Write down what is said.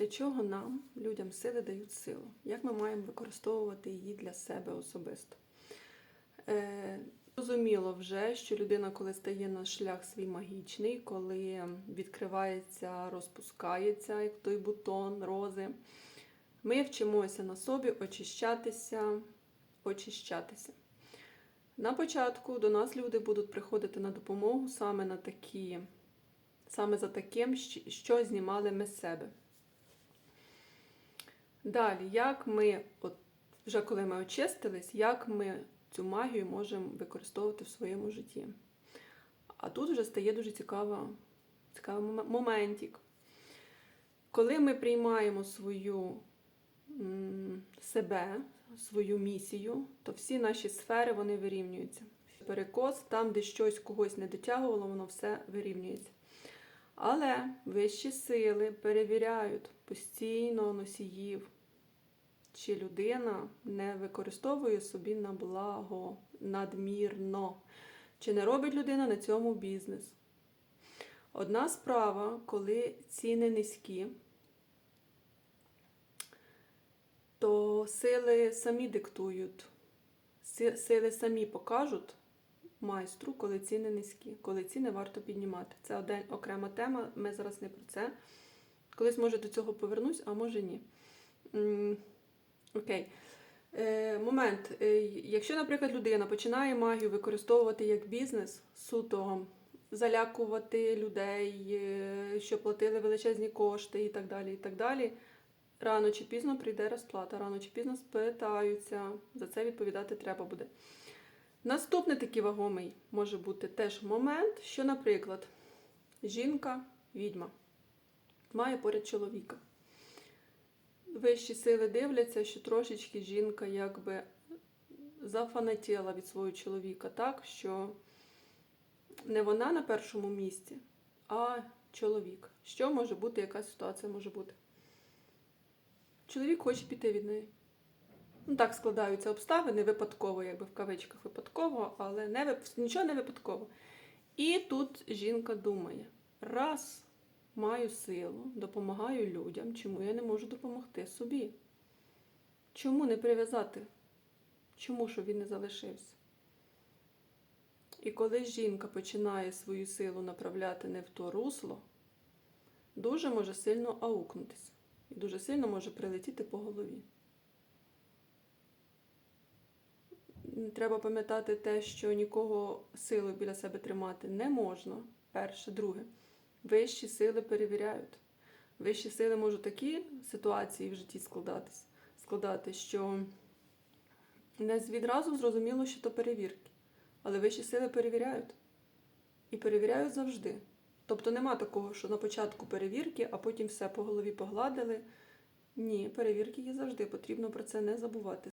Для чого нам, людям, сили дають силу? Як ми маємо використовувати її для себе особисто? Е, Зрозуміло вже, що людина, коли стає на шлях свій магічний, коли відкривається, розпускається, як той бутон, рози, ми вчимося на собі очищатися, очищатися. На початку до нас люди будуть приходити на допомогу саме на такі, саме за таким, що знімали ми з себе. Далі, як ми, от вже коли ми очистились, як ми цю магію можемо використовувати в своєму житті. А тут вже стає дуже цікава, цікавий моментик. Коли ми приймаємо свою себе, свою місію, то всі наші сфери вони вирівнюються. Перекос, там, де щось когось не дотягувало, воно все вирівнюється. Але вищі сили перевіряють постійно носіїв, чи людина не використовує собі на благо надмірно, чи не робить людина на цьому бізнес. Одна справа, коли ціни низькі, то сили самі диктують, сили самі покажуть майстру, коли ціни низькі, коли ціни варто піднімати. Це один, окрема тема, ми зараз не про це. Колись, може, до цього повернусь, а може ні. Окей. Е, момент. Е, якщо, наприклад, людина починає магію використовувати як бізнес, суто залякувати людей, е, що платили величезні кошти і так далі, і так далі, рано чи пізно прийде розплата, рано чи пізно спитаються, за це відповідати треба буде. Наступний такий вагомий може бути теж момент, що, наприклад, жінка, відьма, має поряд чоловіка. Вищі сили дивляться, що трошечки жінка якби зафанатіла від свого чоловіка, так, що не вона на першому місці, а чоловік. Що може бути, яка ситуація може бути? Чоловік хоче піти від неї. Ну, так складаються обставини випадково, якби в кавичках випадково, але не вип... нічого не випадково. І тут жінка думає: раз маю силу, допомагаю людям, чому я не можу допомогти собі? Чому не прив'язати? Чому щоб він не залишився? І коли жінка починає свою силу направляти не в то русло, дуже може сильно аукнутися. І дуже сильно може прилетіти по голові. Треба пам'ятати те, що нікого силою біля себе тримати не можна. Перше, друге. Вищі сили перевіряють. Вищі сили можуть такі ситуації в житті складатись, складати, що не відразу зрозуміло, що то перевірки. Але вищі сили перевіряють. І перевіряють завжди. Тобто нема такого, що на початку перевірки, а потім все по голові погладили. Ні, перевірки є завжди. Потрібно про це не забувати.